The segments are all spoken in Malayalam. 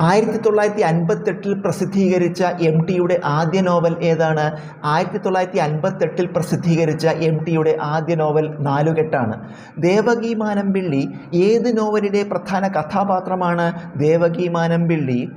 ആയിരത്തി തൊള്ളായിരത്തി അൻപത്തെട്ടിൽ പ്രസിദ്ധീകരിച്ച എം ടിയുടെ ആദ്യ നോവൽ ഏതാണ്? ആയിരത്തി തൊള്ളായിരത്തി അൻപത്തെട്ടിൽ പ്രസിദ്ധീകരിച്ച എം ടിയുടെ ആദ്യ നോവൽ നാലുകെട്ടാണ്. ദേവകി മാനമ്പിള്ളി ഏത് നോവലിലെ പ്രധാന കഥാപാത്രമാണ്? ദേവകി മാനമ്പിള്ളി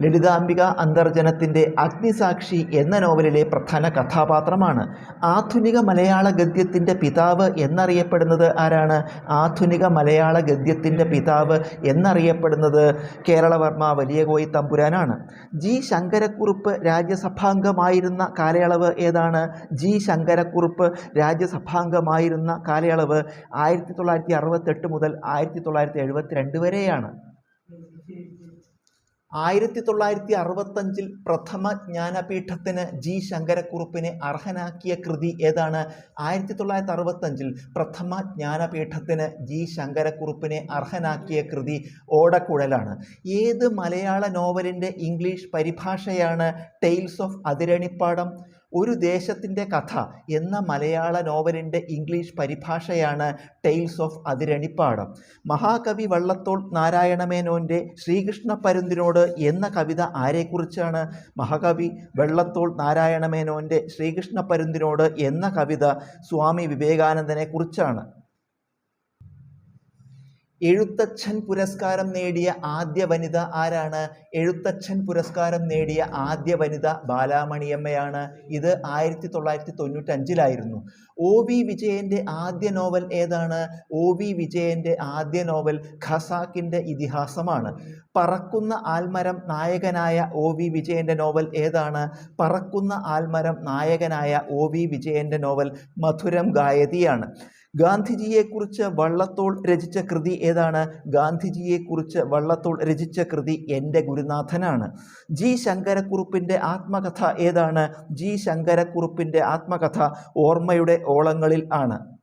ലളിതാംബിക അന്തർജനത്തിന്റെ അഗ്നിസാക്ഷി എന്ന നോവലിലെ പ്രധാന കഥാപാത്രമാണ്. ആധുനിക മലയാള ഗദ്യത്തിന്റെ പിതാവ് എന്നറിയപ്പെടുന്നത് ആരാണ്? ആധുനിക മലയാള ഗദ്യത്തിന്റെ പിതാവ് എന്നറിയപ്പെടുന്നത് കേരളവർമ്മ വലിയ കോയി തമ്പുരാനാണ്. ജി ശങ്കരക്കുറുപ്പ് രാജ്യസഭാംഗമായിരുന്ന കാലയളവ് ഏതാണ്? ജി ശങ്കരക്കുറുപ്പ് രാജ്യസഭാംഗമായിരുന്ന കാലയളവ് ആയിരത്തി തൊള്ളായിരത്തി അറുപത്തെട്ട് മുതൽ ആയിരത്തി തൊള്ളായിരത്തി എഴുപത്തി രണ്ട് വരെയാണ്. ആയിരത്തി തൊള്ളായിരത്തി അറുപത്തഞ്ചിൽ പ്രഥമ ജ്ഞാനപീഠത്തിന് ജി ശങ്കരക്കുറുപ്പിനെ അർഹനാക്കിയ കൃതി ഏതാണ്? ആയിരത്തി തൊള്ളായിരത്തി അറുപത്തഞ്ചിൽ പ്രഥമ ജ്ഞാനപീഠത്തിന് ജി ശങ്കരക്കുറുപ്പിനെ അർഹനാക്കിയ കൃതി ഓടക്കുഴലാണ്. ഏത് മലയാള നോവലിന്റെ ഇംഗ്ലീഷ് പരിഭാഷയാണ് ടെയിൽസ് ഓഫ് അതിരണിപ്പാടം? ഒരു ദേശത്തിന്റെ കഥ എന്ന മലയാള നോവലിന്റെ ഇംഗ്ലീഷ് പരിഭാഷയാണ് ടെയിൽസ് ഓഫ് അതിരണിപ്പാടം. മഹാകവി വള്ളത്തോൾ നാരായണമേനോന്റെ ശ്രീകൃഷ്ണ പരുന്തിനോട് എന്ന കവിത ആരെക്കുറിച്ചാണ്? മഹാകവി വെള്ളത്തോൾ നാരായണമേനോന്റെ ശ്രീകൃഷ്ണ പരുന്തിനോട് എന്ന കവിത സ്വാമി വിവേകാനന്ദനെ കുറിച്ചാണ്. എഴുത്തച്ഛൻ പുരസ്കാരം നേടിയ ആദ്യ വനിത ആരാണ്? എഴുത്തച്ഛൻ പുരസ്കാരം നേടിയ ആദ്യ വനിത ബാലാമണിയമ്മയാണ്. ഇത് ആയിരത്തി തൊള്ളായിരത്തി തൊണ്ണൂറ്റഞ്ചിലായിരുന്നു ഒ വി വിജയന്റെ ആദ്യ നോവൽ ഏതാണ്? ഒ വി വിജയന്റെ ആദ്യ നോവൽ ഖസാക്കിന്റെ ഇതിഹാസമാണ്. പറക്കുന്ന ആൽമരം നായകനായ ഒ വി വിജയന്റെ നോവൽ ഏതാണ്? പറക്കുന്ന ആൽമരം നായകനായ ഒ വി വിജയന്റെ നോവൽ മധുരം ഗായതിയാണ്. ഗാന്ധിജിയെക്കുറിച്ച് വള്ളത്തോൾ രചിച്ച കൃതി ഏതാണ്? ഗാന്ധിജിയെക്കുറിച്ച് വള്ളത്തോൾ രചിച്ച കൃതി എന്റെ ഗുരുനാഥനാണ്. ജി ശങ്കരക്കുറുപ്പിന്റെ ആത്മകഥ ഏതാണ്? ജി ശങ്കരക്കുറുപ്പിന്റെ ആത്മകഥ ഓർമ്മയുടെ ഓളങ്ങളിൽ ആണ്.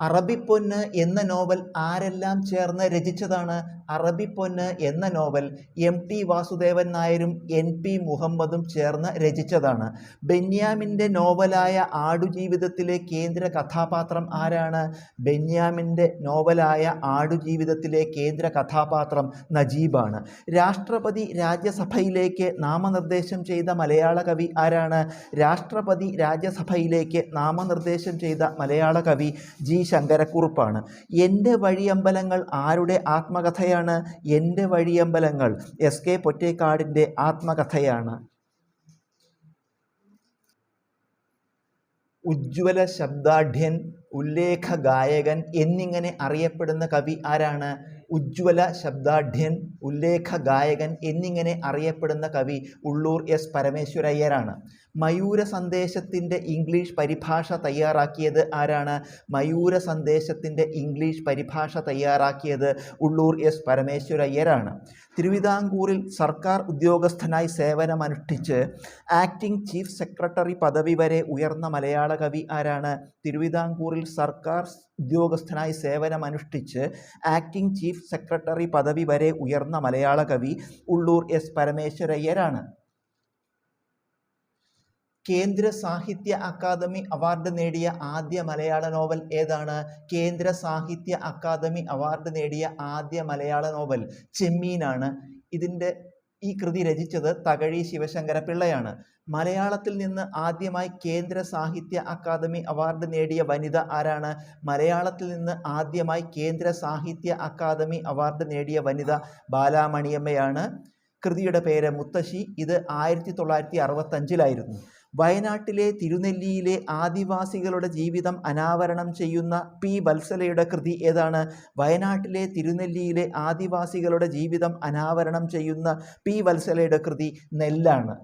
അറബിപ്പൊന്ന് എന്ന നോവൽ ആരെല്ലാം ചേർന്ന് രചിച്ചതാണ്? അറബിപ്പൊന്ന് എന്ന നോവൽ എം ടി വാസുദേവൻ നായരും എൻ പി മുഹമ്മദും ചേർന്ന് രചിച്ചതാണ്. ബെന്യാമിന്റെ നോവലായ ആടുജീവിതത്തിലെ കേന്ദ്ര കഥാപാത്രം ആരാണ്? ബെന്യാമിന്റെ നോവലായ ആടുജീവിതത്തിലെ കേന്ദ്ര കഥാപാത്രം നജീബാണ്. രാഷ്ട്രപതി രാജ്യസഭയിലേക്ക് നാമനിർദ്ദേശം ചെയ്ത മലയാള കവി ആരാണ്? രാഷ്ട്രപതി രാജ്യസഭയിലേക്ക് നാമനിർദ്ദേശം ചെയ്ത മലയാള കവി ജി ശങ്കരക്കുറുപ്പാണ്. എന്റെ വഴിയമ്പലങ്ങൾ ആരുടെ ആത്മകഥയാണ്? എന്റെ വഴിയമ്പലങ്ങൾ എസ് കെ പൊറ്റേക്കാടിന്റെ ആത്മകഥയാണ്. ഉജ്ജ്വല ശബ്ദാഢ്യൻ ഉല്ലേഖ ഗായകൻ എന്നിങ്ങനെ അറിയപ്പെടുന്ന കവി ആരാണ്? ഉജ്ജ്വല ശബ്ദാഢ്യൻ ഉല്ലേഖ ഗായകൻ എന്നിങ്ങനെ അറിയപ്പെടുന്ന കവി ഉള്ളൂർ എസ് പരമേശ്വരയ്യരാണ്. മയൂര സന്ദേശത്തിന്റെ ഇംഗ്ലീഷ് പരിഭാഷ തയ്യാറാക്കിയത് ആരാണ്? മയൂര സന്ദേശത്തിന്റെ ഇംഗ്ലീഷ് പരിഭാഷ തയ്യാറാക്കിയത് ഉള്ളൂർ എസ് പരമേശ്വരയ്യരാണ്. തിരുവിതാംകൂറിൽ സർക്കാർ ഉദ്യോഗസ്ഥനായി സേവനമനുഷ്ഠിച്ച് ആക്ടിംഗ് ചീഫ് സെക്രട്ടറി പദവി വരെ ഉയർന്ന മലയാള കവി ആരാണ്? തിരുവിതാംകൂറിൽ സർക്കാർ ഉദ്യോഗസ്ഥനായി സേവനമനുഷ്ഠിച്ച് ആക്ടിംഗ് ചീഫ് സെക്രട്ടറി പദവി വരെ ഉയർന്ന മലയാള കവി ഉള്ളൂർ എസ് പരമേശ്വരയ്യരാണ്. കേന്ദ്ര സാഹിത്യ അക്കാദമി അവാർഡ് നേടിയ ആദ്യ മലയാള നോവൽ ഏതാണ്? കേന്ദ്ര സാഹിത്യ അക്കാദമി അവാർഡ് നേടിയ ആദ്യ മലയാള നോവൽ ചെമ്മീനാണ്. ഇതിന്റെ ഈ കൃതി രചിച്ചത് തകഴി ശിവശങ്കര പിള്ളയാണ് മലയാളത്തിൽ നിന്ന് ആദ്യമായി കേന്ദ്ര സാഹിത്യ അക്കാദമി അവാർഡ് നേടിയ വനിത ആരാണ്? മലയാളത്തിൽ നിന്ന് ആദ്യമായി കേന്ദ്ര സാഹിത്യ അക്കാദമി അവാർഡ് നേടിയ വനിത ബാലാമണിയമ്മയാണ്. കൃതിയുടെ പേര് മുത്തശ്ശി. ഇത് ആയിരത്തി തൊള്ളായിരത്തി അറുപത്തഞ്ചിലായിരുന്നു. വയനാട്ടിലെ തിരുനെല്ലിയിലെ ആദിവാസികളുടെ ജീവിതം അനാവരണം ചെയ്യുന്ന പി. വത്സലയുടെ കൃതി ഏതാണ്? വയനാട്ടിലെ തിരുനെല്ലിയിലെ ആദിവാസികളുടെ ജീവിതം അനാവരണം ചെയ്യുന്ന പി. വത്സലയുടെ കൃതി നെല്ലാണ്.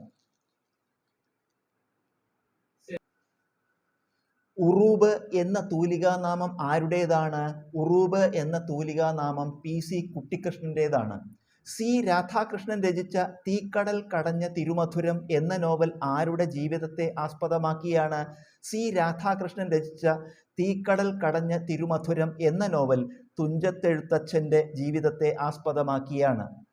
ഉറൂബ് എന്ന തൂലികാനാമം ആരുടേതാണ്? ഉറൂബ് എന്ന തൂലികാനാമം പി. സി. കുട്ടിക്കൃഷ്ണന്റേതാണ് സി. രാധാകൃഷ്ണൻ രചിച്ച തീക്കടൽ കടഞ്ഞ തിരുമധുരം എന്ന നോവൽ ആരുടെ ജീവിതത്തെ ആസ്പദമാക്കിയാണ്? സി. രാധാകൃഷ്ണൻ രചിച്ച തീക്കടൽ കടഞ്ഞ തിരുമധുരം എന്ന നോവൽ തുഞ്ചത്തെഴുത്തച്ഛന്റെ ജീവിതത്തെ ആസ്പദമാക്കിയാണ്.